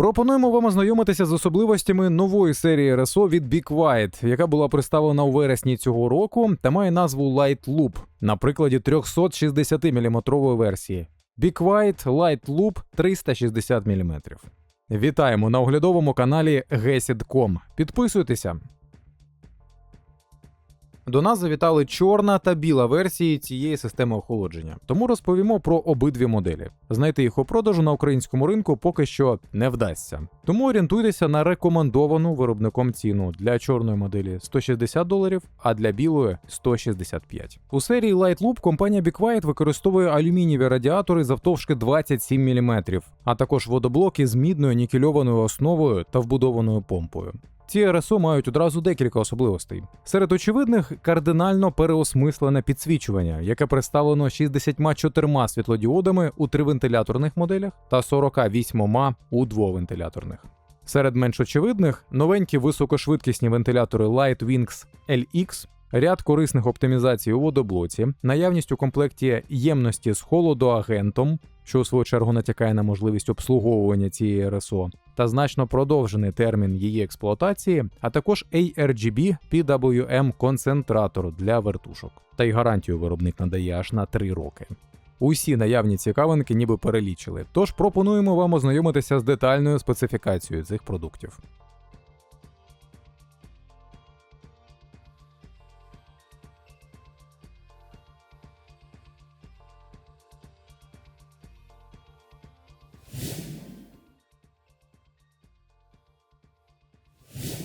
Пропонуємо вам ознайомитися з особливостями нової серії РСО від Be Quiet, яка була представлена у вересні цього року та має назву Light Loop на прикладі 360 мм версії. Be Quiet Light Loop 360 мм. Вітаємо на оглядовому каналі Gesid.com. Підписуйтеся. До нас завітали чорна та біла версії цієї системи охолодження, тому розповімо про обидві моделі. Знайти їх у продажу на українському ринку поки що не вдасться. Тому орієнтуйтеся на рекомендовану виробником ціну для чорної моделі 160 доларів, а для білої 165. У серії Light Loop компанія Be Quiet використовує алюмінієві радіатори завтовшки 27 мм, а також водоблоки з мідною нікельованою основою та вбудованою помпою. Ці РСО мають одразу декілька особливостей. Серед очевидних кардинально переосмислене підсвічування, яке представлено 64 світлодіодами у тривентиляторних моделях та 48 у двовентиляторних. Серед менш очевидних новенькі високошвидкісні вентилятори Lightwings LX, ряд корисних оптимізацій у водоблоці, наявність у комплекті ємності з холодоагентом, що у свою чергу натякає на можливість обслуговування цієї РСО, та значно продовжений термін її експлуатації, а також ARGB PWM концентратор для вертушок. Та й гарантію виробник надає аж на 3 роки. Усі наявні цікавинки ніби перелічили, тож пропонуємо вам ознайомитися з детальною специфікацією цих продуктів.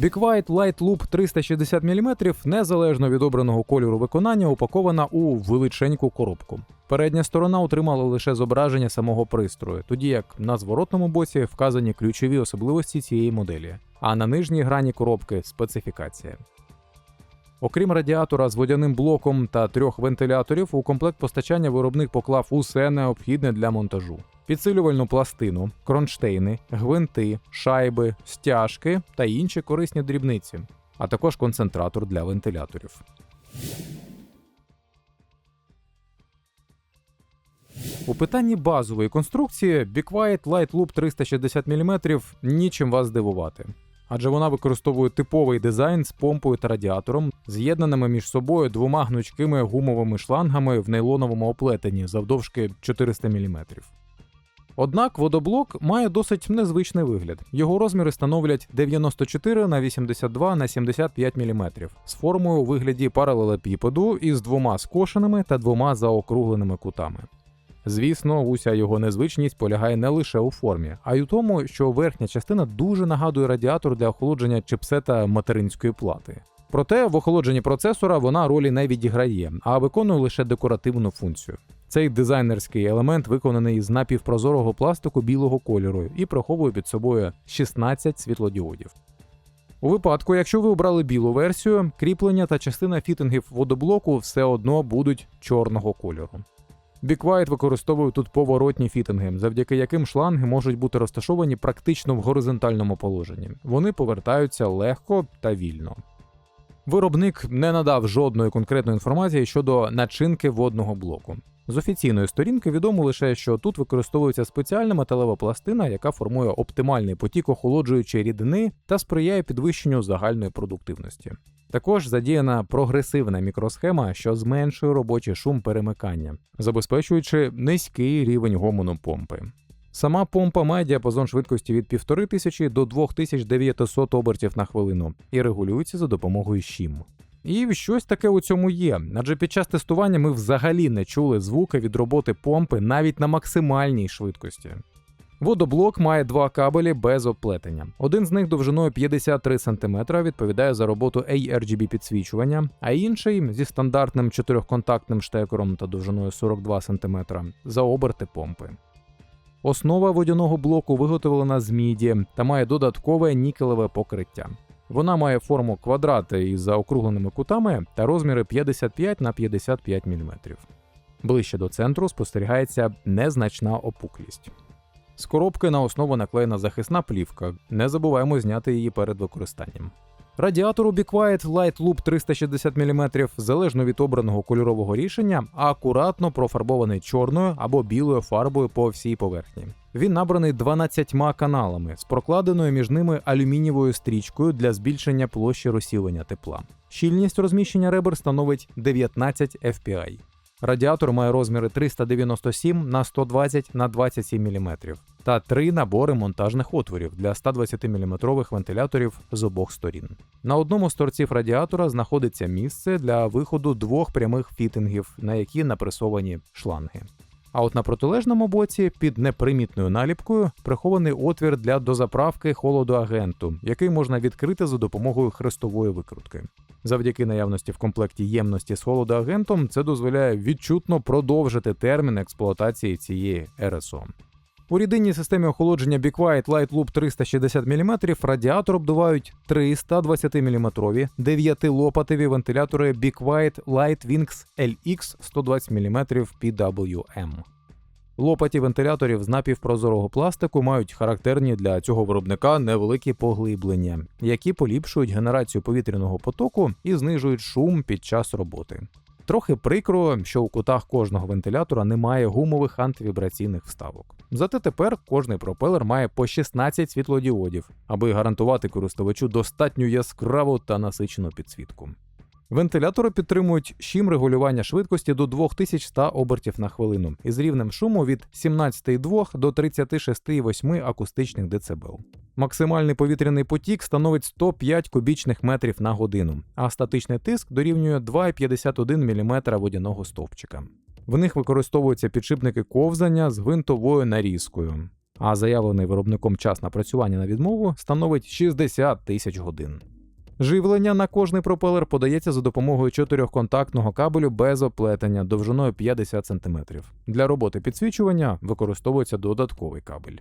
Quiet Light Loop 360 мм незалежно від обраного кольору виконання упакована у величеньку коробку. Передня сторона отримала лише зображення самого пристрою, тоді як на зворотному боці вказані ключові особливості цієї моделі, а на нижній грані коробки специфікація. Окрім радіатора з водяним блоком та трьох вентиляторів, у комплект постачання виробник поклав усе необхідне для монтажу: підсилювальну пластину, кронштейни, гвинти, шайби, стяжки та інші корисні дрібниці, а також концентратор для вентиляторів. У питанні базової конструкції Be Quiet Light Loop 360 мм нічим вас здивувати. Адже вона використовує типовий дизайн з помпою та радіатором, з'єднаними між собою двома гнучкими гумовими шлангами в нейлоновому оплетенні завдовжки 400 мм. Однак водоблок має досить незвичний вигляд. Його розміри становлять 94 на 82 на 75 мм з формою у вигляді паралелепіпеду із двома скошеними та двома заокругленими кутами. Звісно, уся його незвичність полягає не лише у формі, а й у тому, що верхня частина дуже нагадує радіатор для охолодження чипсета материнської плати. Проте в охолодженні процесора вона ролі не відіграє, а виконує лише декоративну функцію. Цей дизайнерський елемент виконаний з напівпрозорого пластику білого кольору і приховує під собою 16 світлодіодів. У випадку, якщо ви обрали білу версію, кріплення та частина фітингів водоблоку все одно будуть чорного кольору. Quiet використовує тут поворотні фітинги, завдяки яким шланги можуть бути розташовані практично в горизонтальному положенні. Вони повертаються легко та вільно. Виробник не надав жодної конкретної інформації щодо начинки водного блоку. З офіційної сторінки відомо лише, що тут використовується спеціальна металева пластина, яка формує оптимальний потік охолоджуючої рідини та сприяє підвищенню загальної продуктивності. Також задіяна прогресивна мікросхема, що зменшує робочий шум перемикання, забезпечуючи низький рівень гомону помпи. Сама помпа має діапазон швидкості від 1500 до 2900 обертів на хвилину і регулюється за допомогою щім. І щось таке у цьому є, адже під час тестування ми взагалі не чули звуки від роботи помпи навіть на максимальній швидкості. Водоблок має два кабелі без оплетення. Один з них довжиною 53 см відповідає за роботу ARGB підсвічування, а інший зі стандартним чотирьохконтактним штекером та довжиною 42 см за оберти помпи. Основа водяного блоку виготовлена з міді та має додаткове нікелеве покриття. Вона має форму квадрата із заокругленими кутами та розміри 55 на 55 мм. Ближче до центру спостерігається незначна опуклість. З коробки на основу наклеєна захисна плівка. Не забуваємо зняти її перед використанням. Радіатор у Be Quiet Light Loop 360 мм, залежно від обраного кольорового рішення, акуратно профарбований чорною або білою фарбою по всій поверхні. Він набраний 12 каналами з прокладеною між ними алюмінієвою стрічкою для збільшення площі розсілення тепла. Щільність розміщення ребер становить 19 FPI. Радіатор має розміри 397 на 120 на 27 мм та три набори монтажних отворів для 120 мм вентиляторів з обох сторін. На одному з торців радіатора знаходиться місце для виходу двох прямих фітингів, на які напресовані шланги. А от на протилежному боці під непримітною наліпкою прихований отвір для дозаправки холодоагенту, який можна відкрити за допомогою хрестової викрутки. Завдяки наявності в комплекті ємності з холодоагентом це дозволяє відчутно продовжити термін експлуатації цієї РСО. У рідинній системі охолодження Be Light Loop 360 мм радіатор обдувають три 120 мм 9-лопатеві вентилятори Be Quiet Light Wings LX 120 мм PWM. Лопаті вентиляторів з напівпрозорого пластику мають характерні для цього виробника невеликі поглиблення, які поліпшують генерацію повітряного потоку і знижують шум під час роботи. Трохи прикро, що у кутах кожного вентилятора немає гумових антивібраційних вставок. Зате тепер кожний пропелер має по 16 світлодіодів, аби гарантувати користувачу достатньо яскраву та насичену підсвітку. Вентилятори підтримують щім регулювання швидкості до 2100 обертів на хвилину із рівнем шуму від 17,2 до 36,8 акустичних дБ. Максимальний повітряний потік становить 105 кубічних метрів на годину, а статичний тиск дорівнює 2,51 мм водяного стовпчика. В них використовуються підшипники ковзання з гвинтовою нарізкою, а заявлений виробником час напрацювання на відмову становить 60 тисяч годин. Живлення на кожний пропелер подається за допомогою чотирьохконтактного кабелю без оплетення довжиною 50 см. Для роботи підсвічування використовується додатковий кабель.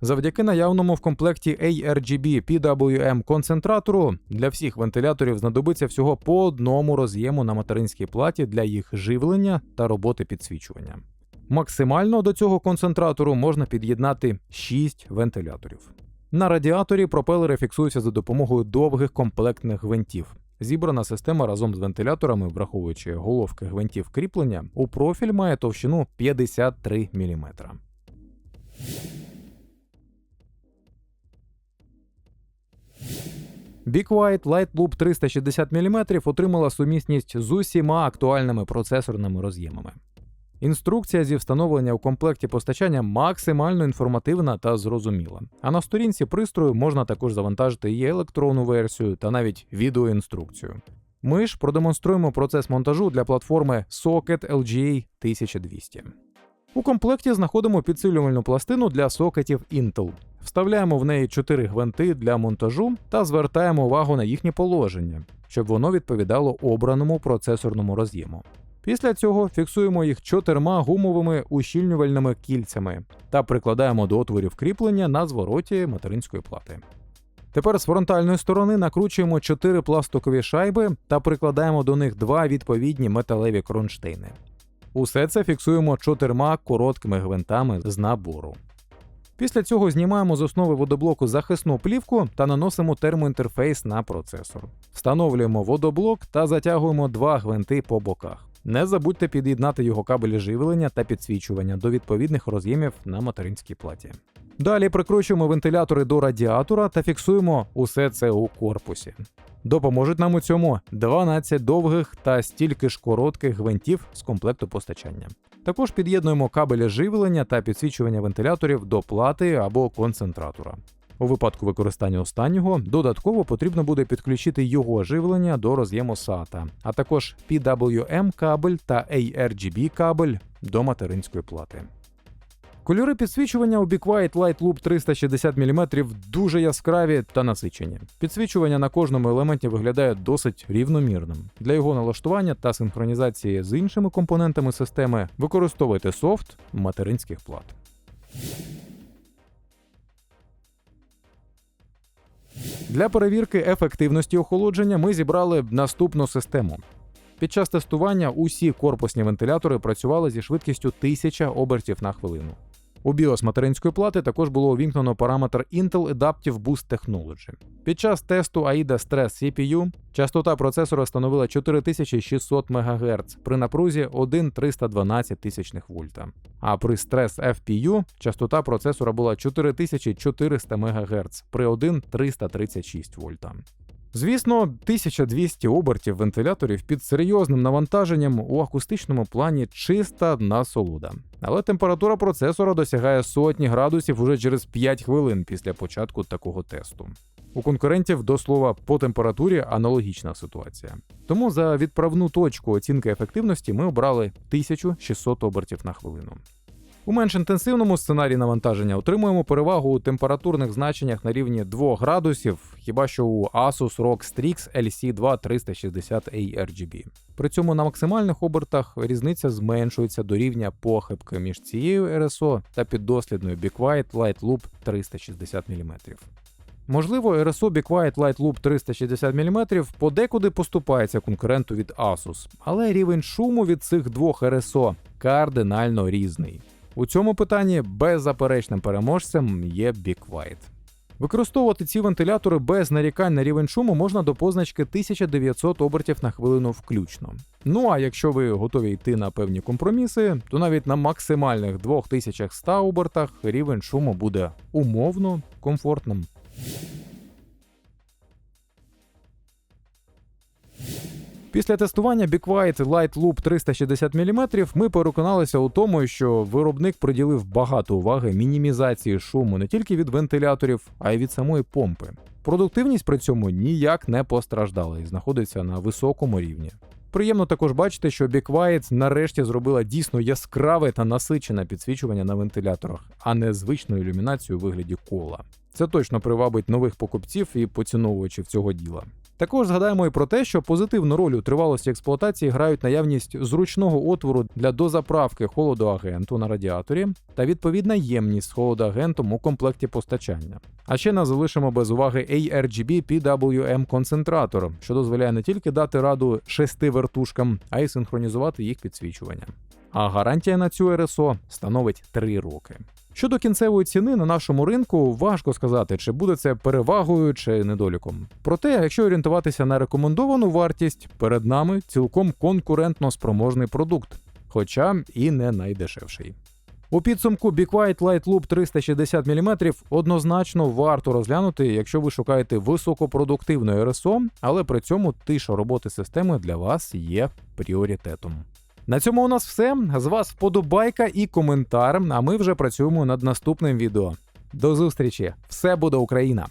Завдяки наявному в комплекті ARGB PWM концентратору для всіх вентиляторів знадобиться всього по одному роз'єму на материнській платі для їх живлення та роботи підсвічування. Максимально до цього концентратору можна під'єднати 6 вентиляторів. На радіаторі пропелери фіксуються за допомогою довгих комплектних гвинтів. Зібрана система разом з вентиляторами, враховуючи головки гвинтів кріплення, у профіль має товщину 53 мм. Be Quiet Light Loop 360 мм отримала сумісність з усіма актуальними процесорними роз'ємами. Інструкція зі встановлення у комплекті постачання максимально інформативна та зрозуміла. А на сторінці пристрою можна також завантажити її електронну версію та навіть відеоінструкцію. Ми ж продемонструємо процес монтажу для платформи Socket LGA 1200. У комплекті знаходимо підсилювальну пластину для сокетів Intel. Вставляємо в неї 4 гвинти для монтажу та звертаємо увагу на їхнє положення, щоб воно відповідало обраному процесорному роз'єму. Після цього фіксуємо їх чотирма гумовими ущільнювальними кільцями та прикладаємо до отворів кріплення на звороті материнської плати. Тепер з фронтальної сторони накручуємо 4 пластикові шайби та прикладаємо до них два відповідні металеві кронштейни. Усе це фіксуємо чотирма короткими гвинтами з набору. Після цього знімаємо з основи водоблоку захисну плівку та наносимо термоінтерфейс на процесор. Встановлюємо водоблок та затягуємо два гвинти по боках. Не забудьте під'єднати його кабелі живлення та підсвічування до відповідних роз'ємів на материнській платі. Далі прикручуємо вентилятори до радіатора та фіксуємо усе це у корпусі. Допоможуть нам у цьому 12 довгих та стільки ж коротких гвинтів з комплекту постачання. Також під'єднуємо кабеля живлення та підсвічування вентиляторів до плати або концентратора. У випадку використання останнього додатково потрібно буде підключити його живлення до роз'єму SATA, а також PWM кабель та ARGB кабель до материнської плати. Кольори підсвічування у Be Quiet Light Loop 360 мм дуже яскраві та насичені. Підсвічування на кожному елементі виглядає досить рівномірним. Для його налаштування та синхронізації з іншими компонентами системи використовуйте софт материнських плат. Для перевірки ефективності охолодження ми зібрали наступну систему. Під час тестування усі корпусні вентилятори працювали зі швидкістю 1000 обертів на хвилину. У BIOS материнської плати також було увімкнено параметр Intel Adaptive Boost Technology. Під час тесту AIDA Stress CPU частота процесора становила 4600 МГц при напрузі 1,312 тисячних вольта. А при Stress FPU частота процесора була 4400 МГц при 1,336 вольта. Звісно, 1200 обертів вентиляторів під серйозним навантаженням у акустичному плані чиста насолода. Але температура процесора досягає сотні градусів уже через 5 хвилин після початку такого тесту. У конкурентів до слова по температурі аналогічна ситуація. Тому за відправну точку оцінки ефективності ми обрали 1600 обертів на хвилину. У менш інтенсивному сценарії навантаження отримуємо перевагу у температурних значеннях на рівні 2 градусів, хіба що у Asus ROG Strix LC2 360 ARGB. При цьому на максимальних обертах різниця зменшується до рівня похибки між цією RSO та піддослідною Be Quiet Light Loop 360 мм. Можливо, RSO Be Quiet Light Loop 360 мм подекуди поступається конкуренту від Asus, але рівень шуму від цих двох RSO кардинально різний. У цьому питанні беззаперечним переможцем є Quiet. Використовувати ці вентилятори без нарікань на рівень шуму можна до позначки 1900 обертів на хвилину включно. Ну а якщо ви готові йти на певні компроміси, то навіть на максимальних 2100 обертах рівень шуму буде умовно комфортним. Після тестування Be Quiet Light Loop 360 мм ми переконалися у тому, що виробник приділив багато уваги мінімізації шуму не тільки від вентиляторів, а й від самої помпи. Продуктивність при цьому ніяк не постраждала і знаходиться на високому рівні. Приємно також бачити, що Be Quiet нарешті зробила дійсно яскраве та насичене підсвічування на вентиляторах, а не звичну ілюмінацію у вигляді кола. Це точно привабить нових покупців і поціновувачів цього діла. Також згадаємо і про те, що позитивну роль у тривалості експлуатації грають наявність зручного отвору для дозаправки холодоагенту на радіаторі та відповідна ємність з холодоагентом у комплекті постачання. А ще не залишимо без уваги ARGB PWM концентратор, що дозволяє не тільки дати раду шести вертушкам, а й синхронізувати їх підсвічування. А гарантія на цю РСО становить 3 роки. Щодо кінцевої ціни на нашому ринку, важко сказати, чи буде це перевагою чи недоліком. Проте, якщо орієнтуватися на рекомендовану вартість, перед нами цілком конкурентно спроможний продукт, хоча і не найдешевший. У підсумку Be Light Loop 360 мм однозначно варто розглянути, якщо ви шукаєте високопродуктивної РСО, але при цьому тиша роботи системи для вас є пріоритетом. На цьому у нас все. З вас вподобайка і коментар. А ми вже працюємо над наступним відео. До зустрічі! Все буде Україна!